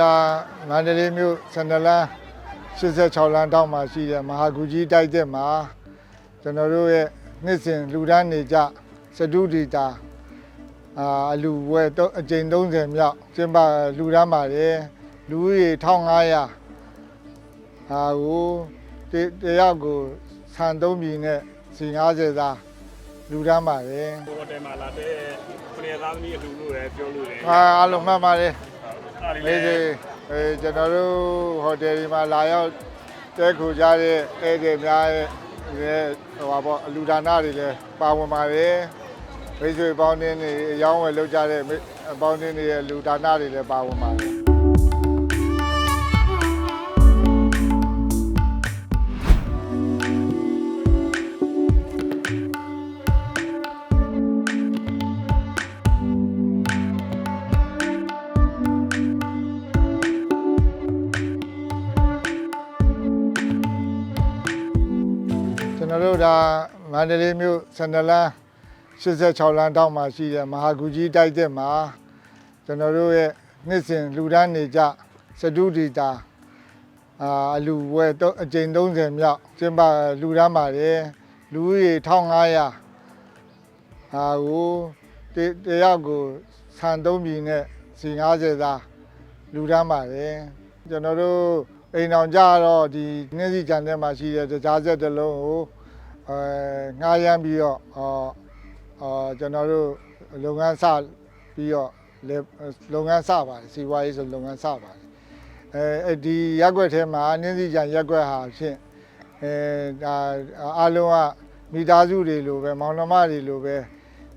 ဒါမန္တလေးမြို့စန္ဒလန်း86လမ်းတောက်မှာရှိတဲ့မဟာဂူကြီးတိုက်တဲ့မှာကျွန်တော်တို့ရဲ့နှစ်စဉ်လူဒန်းနေကြစတုဒီတာအာအလူဝဲတော့အကြိမ်30မြောက်ကျင်းပလူဒန်းပါတယ်လူဦးရေ1500ဟာကိုတတယောက်ကိုဆန်3ပြည်နဲ့စီ90သားလူဒန်းပါတယ်ဟိုတယ်မှာလာတဲ့ခုနေသားသမီးအလူလို့လည်းပြောလို့လည်းအာအားလုံးမှတ်ပါတယ် အားလေလေးဒီအဲကျွန်တော်တို့ဟိုတယ်ဒီမှာလာရောက်တဲခုကြတဲ့ဧည့်သည်များရဲ့ရဲ့ဟိုပါပေါ့အလူဒါနတွေလည်းပါဝင်ပါတယ်မိတ်ဆွေပေါင်းတင်းတွေအယောင်းဝယ်လုပ်ကြတဲ့မိအပေါင်းတင်းတွေရဲ့လူဒါနတွေလည်းပါဝင်ပါတယ် တော်တို့ဒါမန္တလေးမြို့စန္ဒလန်း86လမ်းတောက်မှာရှိတဲ့မဟာဂူကြီးတိုက်တဲ့မှာကျွန်တော်တို့ရဲ့နှစ်စဉ်လူဒန်းနေကြစတုဒီတာအာအလူဝဲတော့အကြိမ်30မြောက်ကျင်းပလူဒန်းပါတယ်လူဦးရေ1500ဟာကိုတတယောက်ကိုဆန်3ပြည်နဲ့စီ90သားလူဒန်းပါတယ်ကျွန်တော်တို့အိမ်အောင်ကြတော့ဒီနှင်းစီကြံထဲမှာရှိတဲ့တကြားဆက်တစ်လုံးကို အဲငှားရမ်းပြီးတော့အော်အော်ကျွန်တော်တို့လုပ်ငန်းစပြီးတော့လေလုပ်ငန်းစပါတယ်စီးပွားရေးဆိုလုပ်ငန်းစပါတယ်အဲအဲ့ဒီရက်ွက်ထဲမှာနင်းစီကြံရက်ွက်ဟာဖြင့်အဲဒါအားလုံးကမိသားစုတွေလိုပဲမောင်နှမတွေလိုပဲ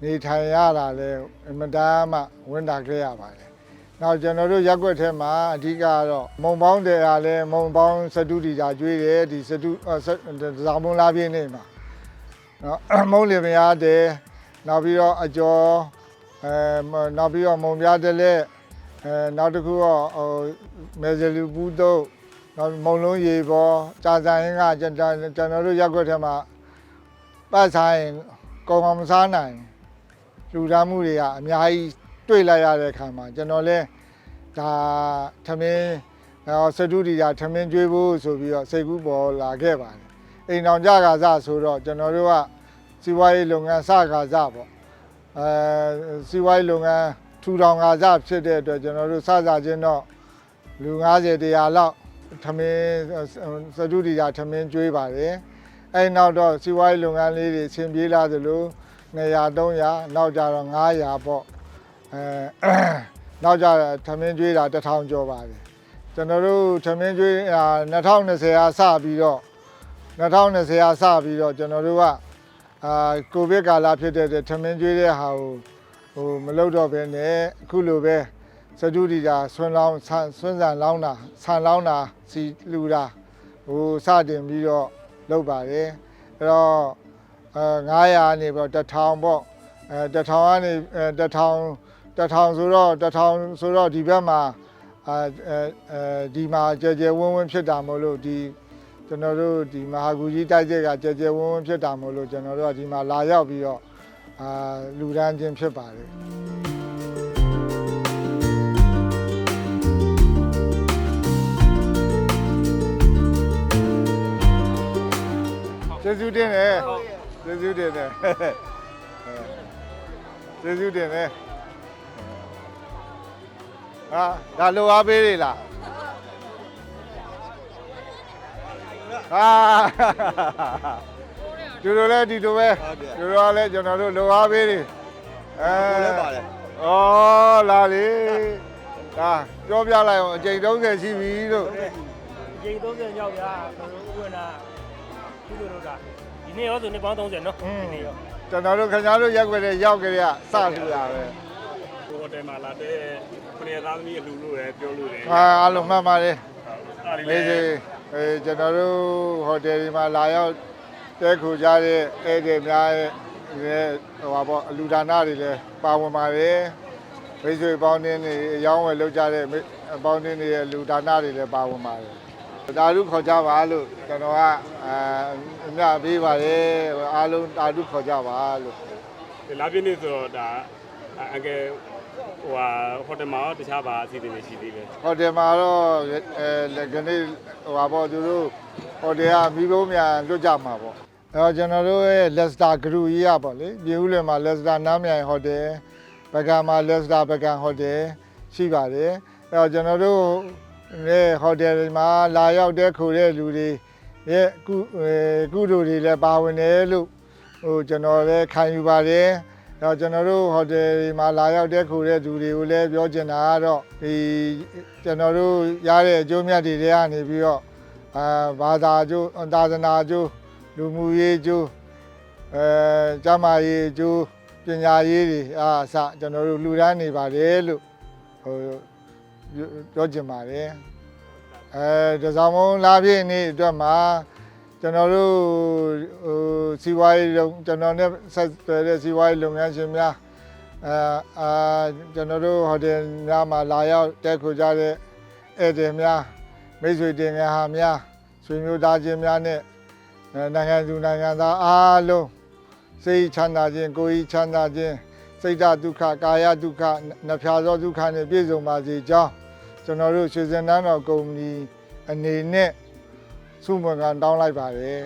နေထိုင်ရတာလဲအမတမ်းမှဝန်တာခဲ့ရပါတယ်နောက်ကျွန်တော်တို့ရက်ွက်ထဲမှာအဓိကကတော့မုံပေါင်းတယ်ဟာလဲမုံပေါင်းစတုတီတာကျွေးတယ်ဒီစတုဇာမုံလာပြည့်နေမှာ နော်မုံလင်မရတဲ့နောက်ပြီးတော့အကျော်အဲနောက်ပြီးတော့မုံပြတဲ့လက်အဲနောက်တစ်ခုတော့ဟိုမေဇလူပူတော့နောက်မုံလုံးရေပေါ်ကြာဆိုင်ကကျွန်တော်ကျွန်တော်တို့ရက်ွက်ထဲမှာပတ်ဆိုင်ကောင်းကောင်းမစားနိုင်လူသားမှုတွေကအများကြီးတွေ့လိုက်ရတဲ့အခါမှာကျွန်တော်လဲဒါထမင်းဟောစတုဒီတာထမင်းကျွေးဖို့ဆိုပြီးတော့စိတ်ကူးပေါ်လာခဲ့ပါတယ် အိမ်တော်ကြကားစဆိုတော့ကျွန်တော်တို့ကစီးပွားရေးလုပ်ငန်းစကားစပေါ့အဲစီးပွားရေးလုပ်ငန်းထူထောင်ကားစဖြစ်တဲ့အတွက်ကျွန်တော်တို့စစချင်းတော့လူ90တရားလောက်ထမင်းစတုဒီတာထမင်းကျွေးပါတယ်အဲနောက်တော့စီးပွားရေးလုပ်ငန်းလေးတွေအဆင်ပြေလာသလို200 300နောက်ကြတော့900ပေါ့အဲနောက်ကြထမင်းကျွေးတာ1000ကျော်ပါတယ်ကျွန်တော်တို့ထမင်းကျွေးอ่า2020ကစပြီးတော့ 2020ကစပြီးတော့ကျွန်တော်တို့ကအာကိုဗစ်ကာလဖြစ်တဲ့အတွက်ထမင်းကျွေးတဲ့ဟာကိုဟိုမလုပ်တော့ဘဲနဲ့အခုလိုပဲစတုဒီတာဆွန်းလောင်းဆန်ဆွန်းဆန်လောင်းတာဆန်လောင်းတာစီလူတာဟိုစတင်ပြီးတော့လုပ်ပါတယ်အဲ့တော့အဲ900နေပေါ့1000ပေါ့အဲ1000ကနေအဲ1000 1000ဆိုတော့1000ဆိုတော့ဒီဘက်မှာအာအဲအဲဒီမှာကြဲကြဲဝင်းဝင်းဖြစ်တာမို့လို့ဒီ ကျွန်တော်တို့ဒီမဟာဂူကြီးတိုက်ကျက်ကကြဲကြဲဝန်းဝန်းဖြစ်တာမို့လို့ကျွန်တော်တို့ကဒီမှာလာရောက်ပြီးတော့အာလူဒန်းခြင်းဖြစ်ပါတယ်ကျေးဇူးတင်တယ်ကျေးဇူးတင်တယ်ကျေးဇူးတင်တယ်ဟာဒါလိုအားပေးလေလား ဟာကျတို့လည်းဒီလိုပဲကျတို့လည်းကျွန်တော်တို့လိုအားပေးတယ်အဲကိုလည်းပါတယ်ဩလာလေဒါပြောပြလိုက်အောင်အချိန်30ရှိပြီလို့ရေ30ရောက်ဗျာကျွန်တော်ဥက္ကနာကုသိုလ်တို့တာဒီနေ့ရောဆိုနေ့ပေါင်း30နော်ဒီနေ့ရောကျွန်တော်တို့ခင်ဗျားတို့ရက်ွက်တဲ့ရောက်ကြရစလှူတာပဲဟိုတယ်မှာလာတဲ့ခုနေသားသမီးအလူလို့လည်းပြောလို့လည်းဟာအားလုံးမှတ်ပါတယ်အားလေလေးဒီ အဲကျွန်တော်တို့ဟိုတယ်ဒီမှာလာရောက်တဲခုကြတဲ့ဧည့်သည်များရဲ့ရဲ့ဟိုပါပေါ့အလူဒါနတွေလည်းပါဝင်ပါတယ်မိတ်ဆွေပေါင်းတင်းတွေအယောင်းဝယ်လုပ်ကြတဲ့မိတ်ပေါင်းတင်းတွေရဲ့လူဒါနတွေလည်းပါဝင်ပါတယ်တာဓုခေါ်ကြပါလို့ကျွန်တော်ကအအမြပေးပါတယ်အားလုံးတာဓုခေါ်ကြပါလို့ဒီလာပြည့်နေ့ဆိုတော့ဒါအငယ် ဟိုဟာဟိုတယ်မှာရောတခြားဘာအစီအစဉ်တွေရှိသေးလဲဟိုတယ်မှာတော့အဲလက်ကနေဟိုပါပေါ့သူတို့ဟိုတယ်ကမိဘများလွတ်ကြမှာပေါ့အဲတော့ကျွန်တော်တို့ရဲ့ Leicester Group ကြီးရပေါ့လေပြည်ဦးလွင်မှာ Leicester နားမြိုင်ဟိုတယ်ပကံမှာ Leicester ပကံဟိုတယ်ရှိပါတယ်အဲတော့ကျွန်တော်တို့ရဲ့ဟိုတယ်တွေမှာလာရောက်တဲ့ခိုတဲ့လူတွေရဲ့ကုအဲကုတို့တွေလည်းပါဝင်တယ်လို့ဟိုကျွန်တော်လည်းခံယူပါတယ် တော့ကျွန်တော်တို့ဟိုတယ်ဒီမှာလာရောက်တဲ့ခိုတဲ့သူတွေကိုလည်းပြောချင်တာကတော့ဒီကျွန်တော်တို့ရတဲ့အကျိုးမြတ်တွေတွေကနေပြီးတော့အာဘာသာအကျိုးသာသနာအကျိုးလူမှုရေးအကျိုးအဲကျန်းမာရေးအကျိုးပညာရေးတွေအားအစကျွန်တော်တို့လှူဒန်းနေပါတယ်လို့ဟိုပြောချင်ပါတယ်အဲဒါဆောင်မုံလာပြည့်နေ့အတွက်မှာ ကျွန်တော်တို့ဟိုစီးပွားရေးလုပ်ကျွန်တော်နဲ့ဆက်သွယ်တဲ့စီးပွားရေးလုပ်ငန်းရှင်များအာအာကျွန်တော်တို့ဟိုတယ်များမှာလာရောက်တက်ခိုကြတဲ့ဧည့်သည်များမိတ်ဆွေတင်ငယ်ဟာများဆွေမျိုးသားချင်းများနဲ့အဲနိုင်ငံသူနိုင်ငံသားအားလုံးစိတ်ချမ်းသာခြင်းကိုယ်ဤချမ်းသာခြင်းစိတ်ဓာတ်ဒုက္ခကာယဒုက္ခနှဖျားသောဒုက္ခနဲ့ပြည့်စုံပါစေကြောင်းကျွန်တော်တို့ရွှေစင်တန်းတော်ကုမ္ပဏီအနေနဲ့ စုမကန်တောင်းလိုက်ပါတယ်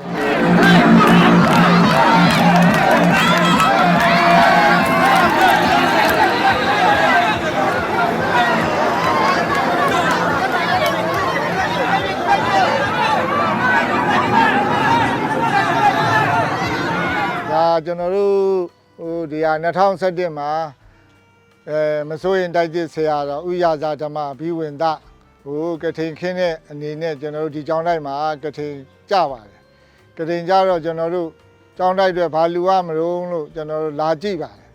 ဒါကျွန်တော်တို့ဟိုဒီဟာ2017မှာအဲမစိုးရင်တိုက်တဲ့ဆရာတော်ဥရဇာဓမ္မဘိဝင်ဒ ဟိုကထိန်ခင်းတဲ့အနေနဲ့ကျွန်တော်တို့ဒီကျောင်းတိုက်မှာကထိန်ကြပါတယ်ကထိန်ကြတော့ကျွန်တော်တို့ကျောင်းတိုက်တွေဘာလူရမလို့လို့ကျွန်တော်တို့လာကြည့်ပါတယ်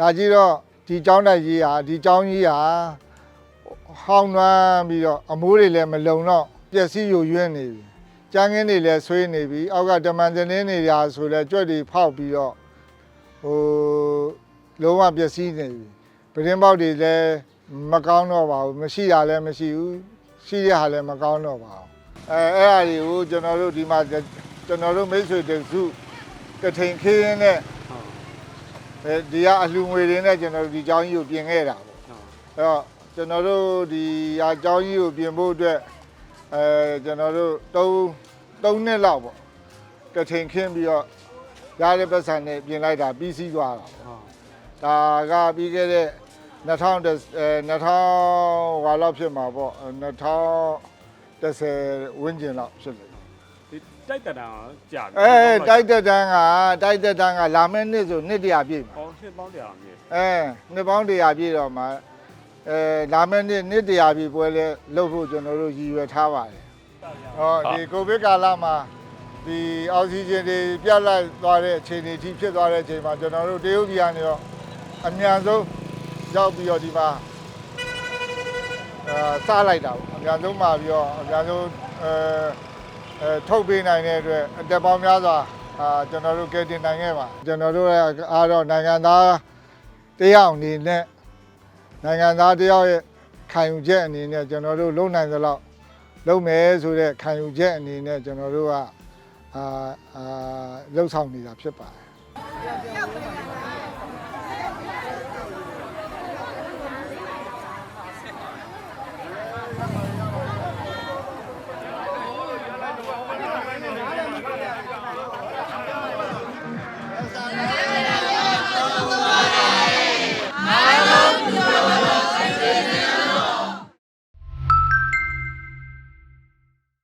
လာကြည့်တော့ဒီကျောင်းတိုက်ကြီးဟာဒီကျောင်းကြီးဟာဟောင်းနှမ်းပြီးတော့အမိုးတွေလည်းမလုံတော့ပျက်စီးယိုယွင်းနေပြီကျန်းကင်းတွေလည်းဆွေးနေပြီအောက်ကတမန်တင်းနေရာဆိုလဲကြွက်တွေဖောက်ပြီးတော့ဟိုလုံးဝပျက်စီးနေပြီပရင်ပေါက်တွေလည်း မကောင်းတော့ပါဘူးမရှိတာလည်းမရှိဘူးရှိတဲ့ဟာလည်းမကောင်းတော့ပါဘူးအဲအဲ့အရာတွေကိုကျွန်တော်တို့ဒီမှာကျွန်တော်တို့မိတ်ဆွေတစုကထိန်ခင်းနဲ့ ဟုတ် အဲဒီကအလှငွေတွေနဲ့ကျွန်တော်တို့ဒီเจ้าကြီးကိုပြင်ခဲ့တာပေါ့ ဟုတ် အဲ့တော့ကျွန်တော်တို့ဒီအเจ้าကြီးကိုပြင်ဖို့အတွက်အဲကျွန်တော်တို့၃၃နှစ်လောက်ပေါ့ကထိန်ခင်းပြီးတော့ရတဲ့ပတ်စံနဲ့ပြင်လိုက်တာပြီးစီးသွားတာပေါ့ ဟုတ် ဒါကပြီးခဲ့တဲ့ 2010အဲ2000ဟာလောက်ဖြစ်မှာပေါ့2010ဝန်းကျင်လောက်ဖြစ်တယ်ဒီတိုက်တတန်ကြာပြီအဲတိုက်တက်တန်းကတိုက်တက်တန်းကလာမယ့်နှစ်ဆိုနှစ်တရာပြည့်မှာပေါင်းနှစ်ပေါင်းတရားမြေအဲနှစ်ပေါင်းတရာပြည့်တော့မှအဲလာမယ့်နှစ်နှစ်တရာပြည့်ပွဲလဲလုပ်ဖို့ကျွန်တော်တို့ရည်ရွယ်ထားပါတယ်ဟောဒီကိုဗစ်ကာလမှာဒီအောက်ဆီဂျင်တွေပြတ်လိုက်သွားတဲ့အခြေအနေထိဖြစ်သွားတဲ့အချိန်မှာကျွန်တော်တို့တရုတ်ပြည်ကနေတော့အများဆုံး ရောက်ပြီးတော့ဒီမှာအဲစားလိုက်တာပေါ့အများဆုံးမှာပြီးတော့အများဆုံးအဲအဲထုတ်ပေးနိုင်တဲ့အတွက်အတက်ပေါင်းများစွာအာကျွန်တော်တို့ကယ်တင်နိုင်ခဲ့ပါကျွန်တော်တို့ရဲ့အားတော့နိုင်ငံသားတယောက်အနေနဲ့နိုင်ငံသားတယောက်ရဲ့ခံယူချက်အနေနဲ့ကျွန်တော်တို့လုံနိုင်သလောက်လုပ်မယ်ဆိုတဲ့ခံယူချက်အနေနဲ့ကျွန်တော်တို့ကအာအာလှုပ်ဆောင်နေတာဖြစ်ပါတယ်